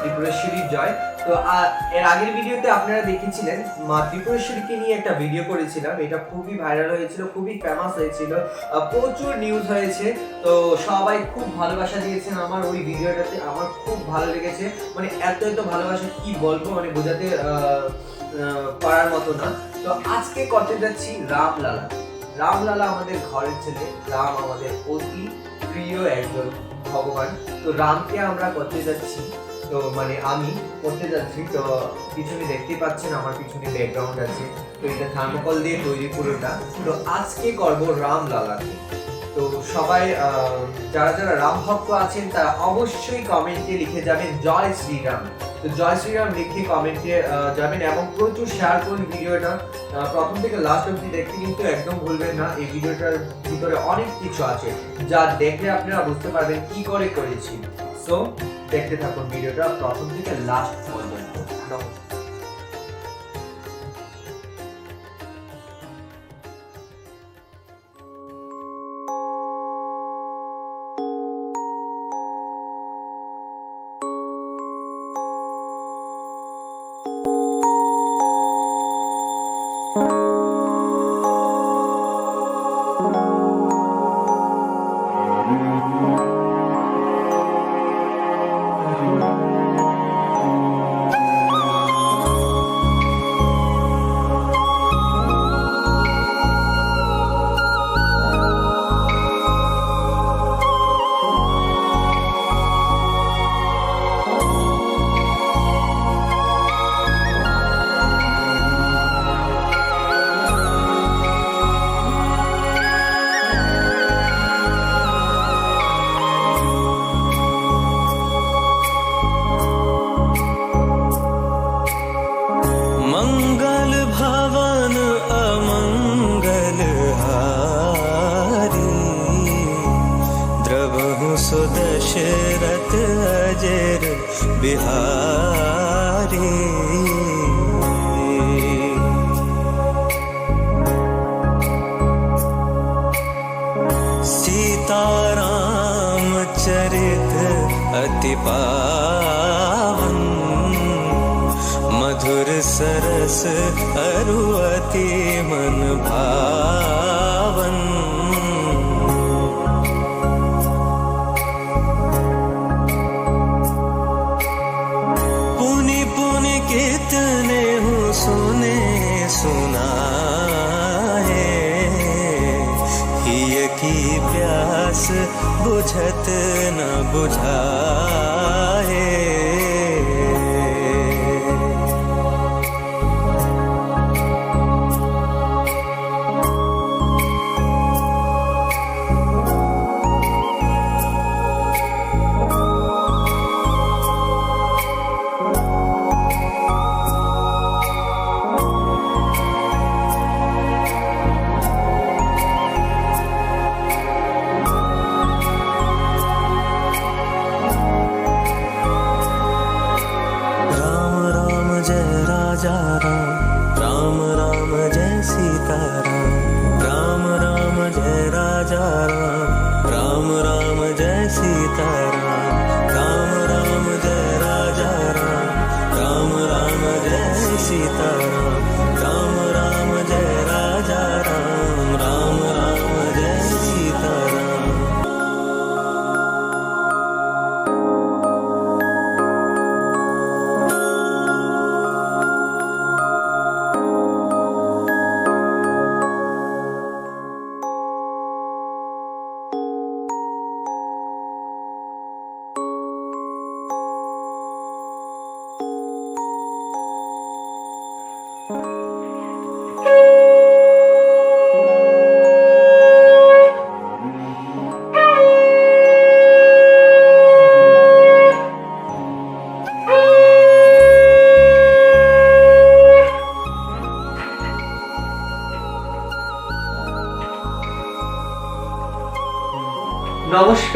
ত্রিপুরেশ্বরীর জয় তো এর আগের ভিডিওতে আপনারা দেখেছিলেন, মা ত্রিপুরেশ্বরীকে নিয়ে একটা ভিডিও করেছিলাম। এটা খুবই ভাইরাল হয়েছিল, খুবই ফেমাস হয়েছিল প্রচুর নিউজ হয়েছে। তো, সবাই খুব ভালোবাসা দিয়েছেন আমার ওই ভিডিওটাতে। আমার খুব ভালো লেগেছে। মানে এত এত ভালোবাসা কি বলব মানে বোঝাতে পারার মতো না। তো, আজকে করতে যাচ্ছি রামলালা। রামলালা আমাদের ঘরের ছেলে, রাম আমাদের অতি প্রিয় একজন। ভগবান। তো রামকে আমরা করতে যাচ্ছি। তো মানে আমি করতে যাচ্ছি। তো পিছনে দেখতে পাচ্ছেন, আমার পিছনে ব্যাকগ্রাউন্ড আছে। তো এটা থার্মোকল দিয়ে তৈরি পুরোটা। তো আজকে করব রামলালাকে। তো সবাই যারা যারা রাম ভক্ত আছেন, তারা অবশ্যই কমেন্টে লিখে যাবেন, জয় শ্রীরাম। তো জয় শ্রীরাম লিখে কমেন্টে যাবেন এবং প্রচুর শেয়ার করুন ভিডিওটা প্রথম থেকে লাস্ট অবধি দেখতে কিন্তু একদম ভুলবেন না, এই ভিডিওটার ভিতরে অনেক কিছু আছে, যা দেখলে আপনারা বুঝতে পারবেন কি করে করেছি। সো দেখতে থাকুন ভিডিওটা প্রথম থেকে লাস্ট পর্যন্ত। নমস্কার ी सीता चर मधुर सरस खरु अति मनभा towards her. సీతా.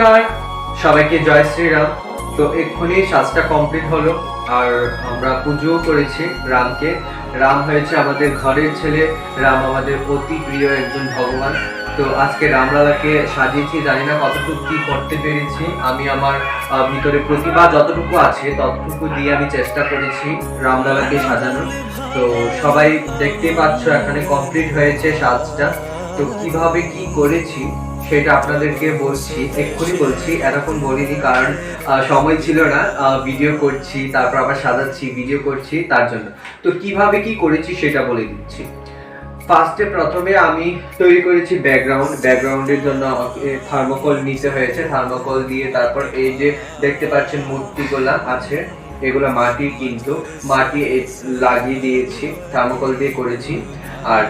নমস্কার, সবাইকে জয় শ্রীরাম। তো এক্ষুনি সাজটা কমপ্লিট হলো, আর আমরা পুজোও করেছি রামকে। রাম হয়েছে আমাদের ঘরের ছেলে, রাম আমাদের অতি প্রিয় একজন ভগবান। তো আজকে রামলালাকে সাজিয়েছি, জানি না কতটুকু কি করতে পেরেছি। আমি আমার ভিতরে প্রতিভা যতটুকু আছে, ততটুকু দিয়ে আমি চেষ্টা করেছি রামলালাকে সাজানোর। তো সবাই দেখতে পাচ্ছ, এখানে কমপ্লিট হয়েছে সাজটা। তো কীভাবে কি করেছি সেটা আপনাদেরকে বলছি, এক্ষুনি বলছি এতক্ষণ বলিনি কারণ সময় ছিল না ভিডিও করছি, তারপর আবার সাজাচ্ছি ভিডিও করছি, তার জন্য। তো কীভাবে কি করেছি সেটা বলে দিচ্ছি। ফার্স্টে প্রথমে আমি তৈরি করেছি ব্যাকগ্রাউন্ড ব্যাকগ্রাউন্ডের জন্য আমাকে থার্মোকল নিতে হয়েছে থার্মোকল দিয়ে তারপর এই যে দেখতে পাচ্ছেন মূর্তিগুলা আছে, এগুলো মাটি কিন্তু, মাটি লাগিয়ে দিয়েছি থার্মোকল দিয়ে করেছি। আর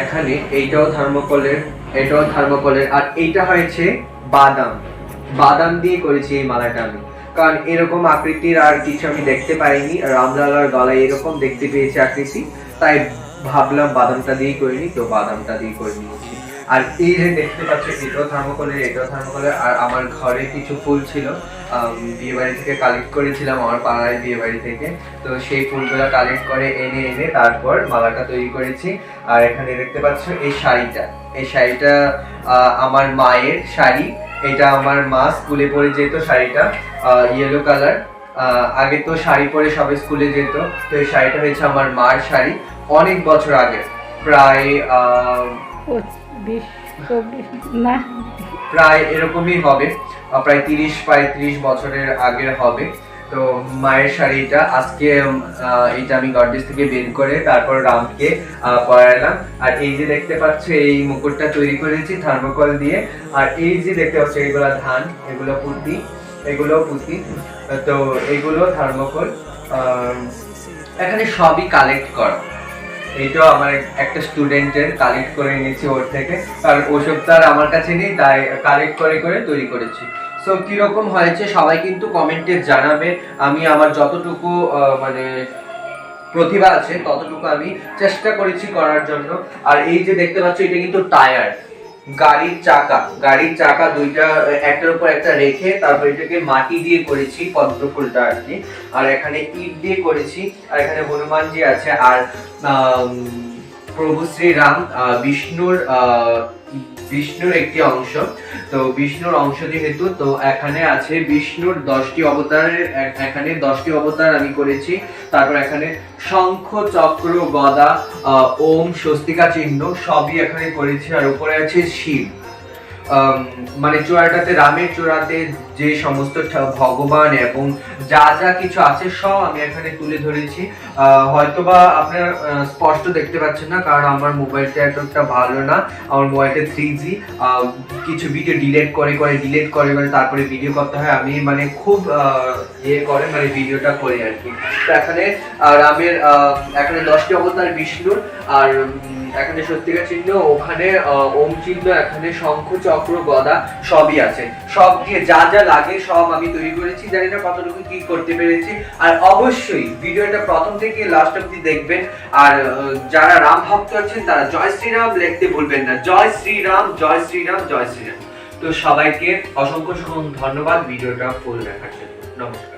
এখানে এইটাও থার্মোকলের এটাও থার্মোকলের আর এইটা হয়েছে বাদাম। বাদাম দিয়ে করেছি এই মালাটা আমি। কারণ এরকম আকৃতির আর কিছু আমি দেখতে পাইনি। রামলালার গলায় এরকম দেখতে পেয়েছি আকৃতি। তাই ভাবলাম বাদামটা দিয়েই করিনি তো বাদামটা দিয়ে করিনি আর এই যে দেখতে পাচ্ছ, এটাও থার্মোকলের এটাও থার্মোকলের আর আমার ঘরে কিছু ফুল ছিল। বিয়ে বাড়ি থেকে কালেক্ট করেছিলাম, আমার পাড়ায় বিয়ে বাড়ি থেকে। তো সেই ফুলগুলো কালেক্ট করে এনে এনে তারপর মালাটা তৈরি করেছি। আর এখানে দেখতে পাচ্ছ, এই শাড়িটা। এই শাড়িটা আমার মায়ের শাড়ি। এটা আমার মা স্কুলে পরে যেত শাড়িটা ইয়েলো কালার আগে তো শাড়ি পরে সবাই স্কুলে যেত। তো এই শাড়িটা হয়েছে আমার মার শাড়ি। অনেক বছর আগে, প্রায় বিশ চব্বিশ না। প্রায় এরকমই হবে। প্রায় তিরিশ পঁয়ত্রিশ বছরের আগের হবে। তো মায়ের শাড়িটা আজকে এইটা আমি গডরেজ থেকে বের করে তারপর রামকে আহ, পরালাম। আর এই যে দেখতে পাচ্ছ এই মুকুটটা তৈরি করেছি থার্মোকল দিয়ে। আর এই যে দেখতে পাচ্ছ এগুলো ধান এগুলো পুঁতি এগুলো পুঁতি। তো এগুলো থার্মোকল এখানে সবই কালেক্ট করা। এইটাও আমার একটা স্টুডেন্টের কালেক্ট করে নিয়েছি ওর থেকে। কারণ ওসব তার আমার কাছে নেই, তাই কালেক্ট করে করে তৈরি করেছি। সো কীরকম হয়েছে সবাই কিন্তু কমেন্টে জানাবে। আমি আমার যতটুকু মানে প্রতিভা আছে, ততটুকু আমি চেষ্টা করেছি করার জন্য। আর এই যে দেখতে পাচ্ছ, এটা কিন্তু টায়ার গাড়ির চাকা গাড়ির চাকা দুইটা, একটার উপর একটা রেখে তারপর এটাকে মাটি দিয়ে করেছি, পদ্ম ফুলটা আর কি। আর এখানে ইট দিয়ে করেছি, আর এখানে হনুমানজি আছে, আর প্রভু শ্রীরাম বিষ্ণুর বিষ্ণুর একটি অংশ। তো বিষ্ণুর অংশ যেহেতু, তো এখানে আছে বিষ্ণুর দশটি অবতারের এখানে দশটি অবতার আমি করেছি। তারপর এখানে শঙ্খ, চক্র, গদা ওম, স্বস্তিকা চিহ্ন সবই এখানে করেছি। আর উপরে আছে শিব। মানে চূড়াটাতে, রামের চূড়াতে যে সমস্ত ভগবান এবং যা যা কিছু আছে সব আমি এখানে তুলে ধরেছি। হয়তোবা আপনারা স্পষ্ট দেখতে পাচ্ছেন না, কারণ আমার মোবাইলটা এতটা ভালো না। আমার মোবাইলটা থ্রি জি কিছু ভিডিও ডিলিট করে করে ডিলিট করে করে তারপরে ভিডিও করতে হয়। আমি মানে খুব ইয়ে করে মানে ভিডিওটা করি আর কি। তো এখানে রামের এখানে দশটি অবতার, বিষ্ণুর আর এখানে সত্যিকার চিহ্ন, ওখানে ওম চিহ্ন, এখানে শঙ্খ, চক্র, গদা সবই আছে। সব দিয়ে যা যা লাগে সব আমি তৈরি করেছি, জানি না কতটুকু কি করতে পেরেছি। আর অবশ্যই ভিডিওটা প্রথম থেকে লাস্ট অব্দি দেখবেন। আর যারা রাম ভক্ত আছেন, তারা জয় শ্রীরাম লিখতে ভুলবেন না। জয় শ্রীরাম জয় শ্রীরাম জয় শ্রীরাম। তো সবাইকে অসংখ্য ধন্যবাদ ভিডিওটা ফুল দেখার জন্য। নমস্কার।